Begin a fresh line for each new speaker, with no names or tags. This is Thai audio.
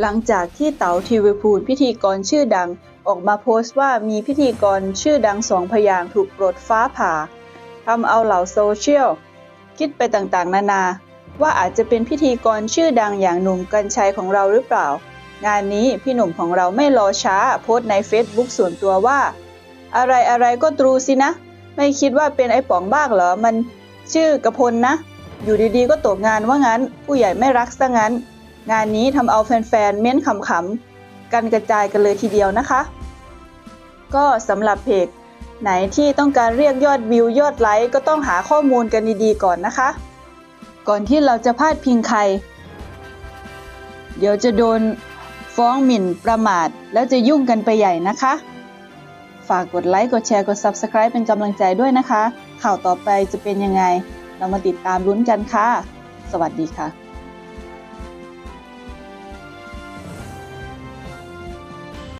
หลังจากที่เต๋าทีวีพูลพิธีกรชื่อดังออกมาโพสต์ว่ามีพิธีกรชื่อดังสองพยางถูกปลดฟ้าผ่าทำเอาเหล่าโซเชียลคิดไปต่างๆ นานา ว่าอาจจะเป็นพิธีกรชื่อดังอย่างหนุ่มกัญชัยของเราหรือเปล่า งานนี้พี่หนุ่มของเราไม่รอช้าโพสต์ใน Facebook ส่วนตัวว่า อะไรอะไรก็ตรูสินะ ไม่คิดว่าเป็นไอ้ป๋องบ้างเหรอมันชื่อกระพลนะ อยู่ดีๆก็ตกงานว่างั้น ผู้ใหญ่ไม่รักซะงั้น งานนี้ทำเอาแฟนๆ เม้นขำๆ กันกระจายกันเลยทีเดียวนะคะ ก็สำหรับเพจไหนที่ต้องการเรียกยอดวิวยอดไลค์ก็ต้องหาข้อมูลกันดีๆก่อนนะคะ ก่อนที่เราจะพาดพิงใคร เดี๋ยวจะโดนฟ้องหมิ่นประมาท แล้วจะยุ่งกันไปใหญ่นะคะ ฝากกดไลค์กดแชร์กด Subscribe เป็นกำลังใจด้วยนะคะ ข่าวต่อไปจะเป็นยังไง เรามาติดตามลุ้นกันค่ะ สวัสดีค่ะ